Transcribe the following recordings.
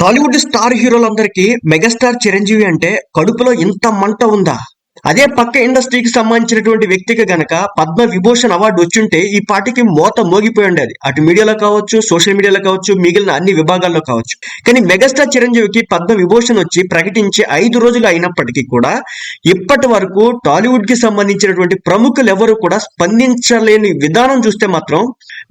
Tollywood star హీరోలందరికీ megastar Chiranjeevi అంటే కడుపులో ఇంత మంట ఉందా? అదే పక్క ఇండస్ట్రీకి సంబంధించినటువంటి వ్యక్తికి గనక పద్మ విభూషణ్ అవార్డు వచ్చుంటే ఈ పాటికి మోత మోగిపోయి ఉండేది. అటు మీడియాలో కావచ్చు సోషల్ మీడియాలో కావచ్చు మిగిలిన అన్ని విభాగాల్లో కావచ్చు. కానీ మెగాస్టార్ చిరంజీవికి పద్మ విభూషణ్ వచ్చి ప్రకటించి ఐదు రోజులు అయినప్పటికీ కూడా ఇప్పటి వరకు టాలీవుడ్కి సంబంధించినటువంటి ప్రముఖులు ఎవరు కూడా స్పందించలేని విధానం చూస్తే మాత్రం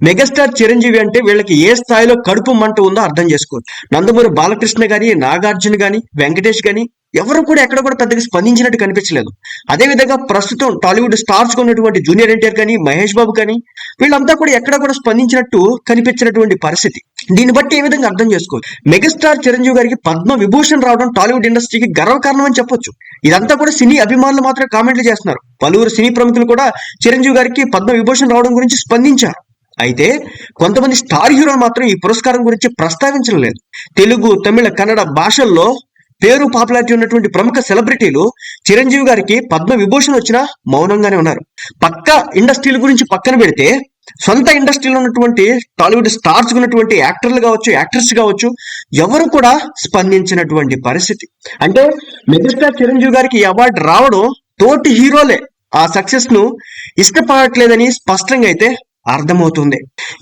మెగాస్టార్ చిరంజీవి అంటే వీళ్ళకి ఏ స్థాయిలో కడుపు మంట ఉందో అర్థం చేసుకోవచ్చు. నందమూరి బాలకృష్ణ గాని నాగార్జున గాని వెంకటేష్ గాని ఎవరు కూడా ఎక్కడ కూడా పెద్దగా స్పందించినట్టు కనిపించలేదు. అదే విధంగా ప్రస్తుతం టాలీవుడ్ స్టార్స్ ఉన్నటువంటి జూనియర్ ఎన్టీఆర్ కానీ మహేష్ బాబు కానీ వీళ్ళంతా కూడా ఎక్కడ కూడా స్పందించినట్టు కనిపించినటువంటి పరిస్థితి. దీన్ని బట్టి ఏ విధంగా అర్థం చేసుకోవచ్చు? మెగాస్టార్ చిరంజీవి గారికి పద్మ విభూషణ్ రావడం టాలీవుడ్ ఇండస్ట్రీకి గర్వకారణం అని చెప్పొచ్చు. ఇదంతా కూడా సినీ అభిమానులు మాత్రమే కామెంట్లు చేస్తున్నారు. పలువురు సినీ ప్రముఖులు కూడా చిరంజీవి గారికి పద్మ విభూషణ్ రావడం గురించి స్పందించారు. అయితే కొంతమంది స్టార్ హీరోలు మాత్రం ఈ పురస్కారం గురించి ప్రస్తావించడం లేదు. తెలుగు తమిళ కన్నడ భాషల్లో పేరు పాపులారిటీ ఉన్నటువంటి ప్రముఖ సెలబ్రిటీలు చిరంజీవి గారికి పద్మ విభూషణ్ వచ్చినా మౌనంగానే ఉన్నారు. పక్క ఇండస్ట్రీల గురించి పక్కన పెడితే సొంత ఇండస్ట్రీలో ఉన్నటువంటి టాలీవుడ్ స్టార్స్ ఉన్నటువంటి యాక్టర్లు కావచ్చు యాక్ట్రెస్ కావచ్చు ఎవరు కూడా స్పందించినటువంటి పరిస్థితి. అంటే మెగాస్టార్ చిరంజీవి గారికి ఈ అవార్డు రావడం తోటి హీరోలే. ఆ సక్సెస్ను ఇష్టపడట్లేదని స్పష్టంగా అయితే అర్థమవుతుంది.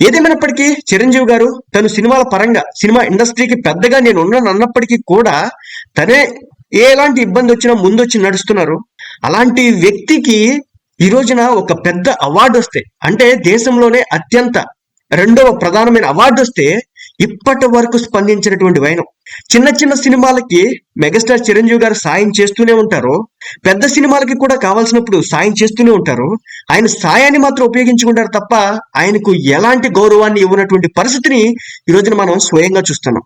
ఏదేమైనప్పటికీ చిరంజీవి గారు తను సినిమాల పరంగా సినిమా ఇండస్ట్రీకి పెద్దగా నేను ఉన్నాను అన్నప్పటికీ కూడా తనే ఎలాంటి ఇబ్బంది వచ్చినా ముందు వచ్చి నడుస్తున్నారు. అలాంటి వ్యక్తికి ఈ రోజున ఒక పెద్ద అవార్డు వస్తే అంటే దేశంలోనే అత్యంత రెండవ ప్రధానమైన అవార్డు వస్తే ఇప్పటి వరకు స్పందించినటువంటి వైనం. చిన్న చిన్న సినిమాలకి మెగాస్టార్ చిరంజీవి గారు సాయం చేస్తూనే ఉంటారు పెద్ద సినిమాలకి కూడా కావాల్సినప్పుడు సాయం చేస్తూనే ఉంటారు ఆయన సాయాన్ని మాత్రం ఉపయోగించుకుంటారు తప్ప ఆయనకు ఎలాంటి గౌరవాన్ని ఇవ్వనటువంటి పరిస్థితిని ఈ రోజున మనం స్వయంగా చూస్తున్నాం.